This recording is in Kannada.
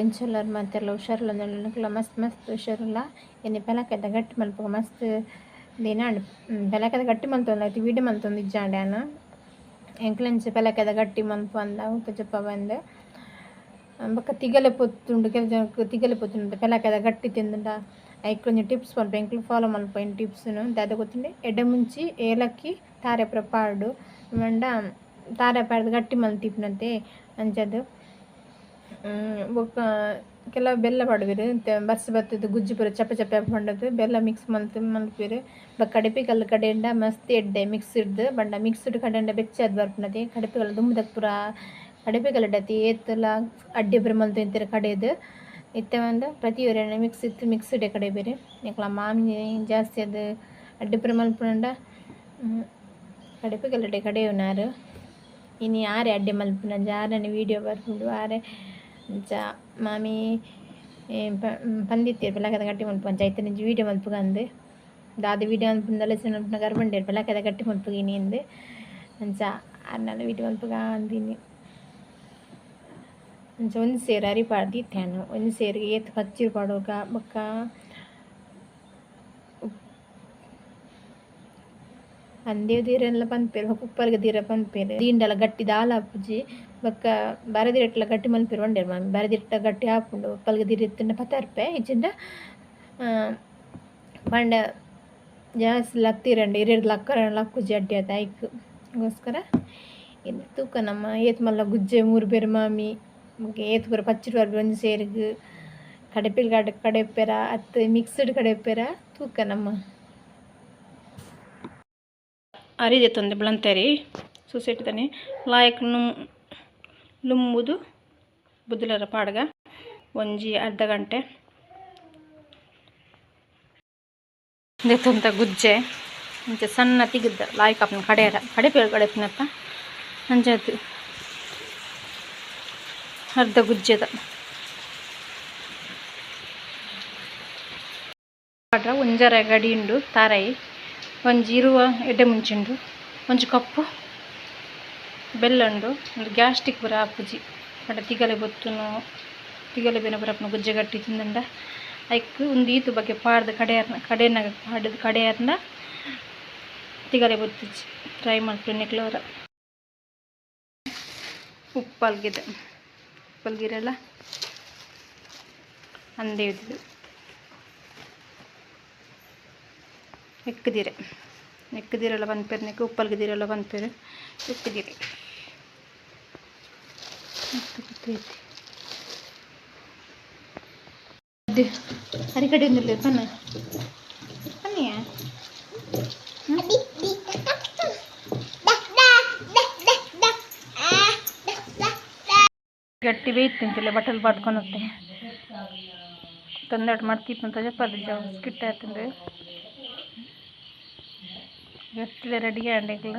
ಪೆನ್ಸಿಲರ್ ಮತ್ತೆಲ್ಲ ಹುಷಾರಿಲ್ಲ ನೆನಕ್ಲ ಮಸ್ತ್ ಮಸ್ತ್ ಹುಷಾರಿಲ್ಲ ಎನ್ನೆ ಪೆಲಕದ ಗಟ್ಟಿ ಮಲ್ಪ ಮಸ್ತ್ ದಿನಾಂಡ್ ಪೆಲಕದ ಗಟ್ಟಿ ಮಲ್ತೊಂದು ಐತಿ ವೀಡಿಯೋ ಮಲ್ತೊಂದು ಇಜ್ಜಾಂಡ್ಯಾನ ಎಂಕ್ಲೆಂಚ್ ಪೆಲಕದ ಗಟ್ಟಿ ಮಲ್ಪ ಅಂದ ಉಂತ ಜಪ್ಪ ಬಂದೆ ಬೊಕ್ಕ ತಿಗಲೆ ಪೊತ್ತುಂಡು ಕೆಲ ಜನಕ್ಕೆ ತಿಗಲೆ ಪೊತ್ತುಂಡು ಪೆಲಕದ ಗಟ್ಟಿ ತಿಂದುಂಡ ಐಕ್ ಒಂಜಿ ಟಿಪ್ಸ್ ಮಲ್ಪ ಎಂಕ್ಲು ಫಾಲೋ ಮಲ್ಪ ಇನ್ ಟಿಪ್ಸ್ನು ದಾದ ಗೊತ್ತುಂಡೆ ಎಡ್ಡೆ ಮುಂಚಿ ಏಲಕ್ಕಿ ತಾರೆಪುರ ಪಾಡು ಮಂಡ ತಾರೆ ಪಾಡ್ದು ಗಟ್ಟಿ ಮಲ್ತಿಪ್ಪುನಂತೆ ಅಂಚದು ಬೊಕ್ಕ ಕೆಲವು ಬೆಲ್ಲ ಪಾಡುವೆರ್ ಬರ್ಸ ಬತ್ತುದು ಗುಜ್ಜಿ ಪೂರ, ಚಪ್ಪ ಚಪ್ಪ ಪಂಡದು ಬೆಲ್ಲ ಮಿಕ್ಸ್ ಮಲ್ತ್ ಬ ಕಡಿಪಿ ಕಲ್ಲು ಕಡೆಯಿಂದ ಮಸ್ತ್ ಎಡ್ಡೆ ಮಿಕ್ಸ್ಡ್ ಬಂಡ ಮಿಕ್ಸ್ಡ್ ಕಡೆಯಿಂದ ಬೆಚ್ಚದು ಬರ್ಪುನತೆ. ಕಲ್ಲು ದುಂಬುದಕ್ ಪೂರ ಕಡೆಪಿಕಲ್ ಕಲ್ಲಡತಿ ಏತ್ತಲ ಅಡ್ಡೆ ಪೂರ ಮಲ್ತು ಇಂತಿರ ಕಡೆದು. ಇತ್ತೆ ಒಂದು ಪ್ರತಿ ಎಣ್ಣೆ ಮಿಕ್ಸ್ ಇತ್ತು ಮಿಕ್ಸ್ಡ್ ಕಡೆ ಬೇರೆ ಯಾಕಲ ಮಾಮಿ ಜಾಸ್ತಿ ಅದು ಅಡ್ಡೆ ಪೂರ ಮಲ್ಪುಂಡ ಕಡಿಪೆ ಕಲ್ಲಡೆ ಕಡೆ ಇನ್ನು ಇನಿ ಆರೆ ಅಡ್ಡೆ ಮಲ್ಪುನ ಜಾರನೆ ವೀಡಿಯೋ ಬರ್ಪುಂಡು ಆರೆ ಅಂಚ ಮಾಮಿ ಪಂದಿತ್ತೆರ್ ಬೆಳಕದ ಗಟ್ಟಿ ಮಲ್ಪು ಅಂಚ ಐತನಿಂಚ ವೀಡಿಯೋ ಮಲ್ಪುಗಂದು ದಾದ ವೀಡಿಯೋ ಮಲ್ಪುಂದಲ ಮಲ್ಪುನ ಗರ್ಬಂಡೇರ್ ಬೆಳಕದ ಗಟ್ಟಿ ಮಲ್ಪುಗಿನಿ ಅಂದು. ಅಂಚ ಆರ್ನಲ ವೀಡಿಯೋ ಮಲ್ಪುಗ ಅಂದಿನಿ ಅಂಚ ಒಂಜಿ ಸೇರು ಅರಿಪಾಡ್ದು ಇತ್ತೇನು ಒಂಜಿ ಸೇರಿಗೆ ಏತ್ ಪಚ್ಚಿರು ಪಾಡೋಗ ಬೊಕ್ಕ ಅಂದೇವ್ ದೀರೆನ್ಲ ಪನ್ಪೆರ್ ಬೊಕ ಉಪ್ಪರ್ಗ ದೀರ ಪನ್ಪೆರ್ ದೀಂಡಲ ಗಟ್ಟಿ ದಾಲ ಆಪುಜಿ ಬೊಕ್ಕ ಬರದಿರಟ್ಲ ಗಟ್ಟಿ ಮಲ್ಪೆರ್ ಒಂಡೆರ್ ಮಾಮಿ ಬರದಿಟ್ಟ ಗಟ್ಟಿ ಆಪುಂಡು ಉಪ್ಪಲ್ಗ ದೀರ ಇತ್ತುಂಡ ಪತರ್ಪೆ ಇಜ್ಜಿಂಡ ಪಂಡ ಜಾಸ್ತಿ ಲತ್ತಿರಂಡು ಇರೆಡ್ ಲಕ್ಕರ ಲಕ್ಕುಜಿ ಅಡ್ಡಿ ಆತ ಐಕ್ ಗೋಸ್ಕರ ಇದು ತೂಕ ನಮ್ಮ ಏತ್ ಮಲ್ಲ ಗುಜ್ಜೆ ಮೂರು ಬೇರೆ ಮಾಮಿ ಏತ್ ಪೂರ ಪಚ್ಚಿರು ಬರ್ಬಿ ಒಂಜಿ ಸೇರಿಗ್ ಕಡೆಪಿಲ್ ಕಡೆ ಕಡೆಪ್ಪೆರ ಅತ್ತು ಮಿಕ್ಸ್ಡ್ ಕಡೆಪ್ಪೆರ ತೂಕ ನಮ್ಮ ಅರಿದೆತ್ತೊಂದೆ ಬ್ಲಂತರಿ ಸೊಸೈಟಿ ತನಿ ಲಾಯಕ್ ನುಮ್ ಲುಂಬುದು ಬುದ್ದಿಲರ ಪಾಡ್ಗ ಒಂಜಿ ಅರ್ಧ ಗಂಟೆ ದೆತ್ತೊಂತ ಗುಜ್ಜೆ ಅಂಚೆ ಸಣ್ಣ ತಿಗಿದ್ದ ಲಾಯಕ್ ಅಪ್ಪನ ಕಡೆಯರ ಕಡೆಪೇರು ಕಡೆಪಿನತ್ತ ಅಂಚದು ಅರ್ಧ ಗುಜ್ಜೆದ ಪಾಡ್ರ ಒಂಜರ ಗಡಿ ಉಂಡು ತಾರಾಯಿ ಒಂಜಿ ಇರುವ ಎಡ್ಡೆ ಮುಂಚುಂಡು ಒಂಜಿ ಕಪ್ಪು ಬೆಲ್ಲ ಉಂಡು ಒಂದು ಗ್ಯಾಸ್ಟಿಕ್ ಪೂರ ಆಪುಜಿ ಪಂಡ ತಿಗಲೆ ಬೊತ್ತುನು ತಿಗಲೆ ಬೇನೆ ಬರಪ್ಪನ ಗುಜ್ಜೆ ಗಟ್ಟಿ ತಿಂದಂಡ ಐಕ್ ಉಂದು ಈತು ಬಗ್ಗೆ ಪಾಡ್ದು ಕಡೆಯರ್ನ ಕಡೆನಾಗ ಪಾಡ್ದು ಕಡೆಯರ್ನ ತಿಗಲೆ ಬೊತ್ತಿಜಿ ಟ್ರೈ ಮಾಡ್ತೀನಿ ನೆಕ್ಲವರ ಉಪ್ಪಲ್ಗಿದೆ, ಉಪ್ಪಲ್ಗಿರಲ್ಲ ಅಂದೇ ಅಂದೇ ಇದ್ದು ಎಕ್ಕದಿರೆ ಎಕ್ಕದಿರೆಲ್ಲ ಬಂದ್ಪೇರು ನೆಕ್ ಉಪ್ಪಲ್ಗಿದಿರೆಲ್ಲ ಬಂದ್ಪೇರು ಅದೇ ಅರಿ ಕಡೆ ಒಂದಿಲ್ಲ ಬನ್ನ ಪನ್ನಿಯ? ಗಟ್ಟಿ ಬೇಯ್ತಿಂತಿಲ್ಲ ಬಟ್ಟಲು ಬಾಡ್ಕೊಳುತ್ತೆ ತಂದಾಟ ಮಾಡ್ತಿತ್ತು ಅಂತ ಜಪ್ಪದ ಜಾವ, ಸ್ಕಿಟ್ ಆಯ್ತಂದ್ರೆ. ഗസ്റ്റിൽ റെഡി ആണ്ടെങ്കിൽ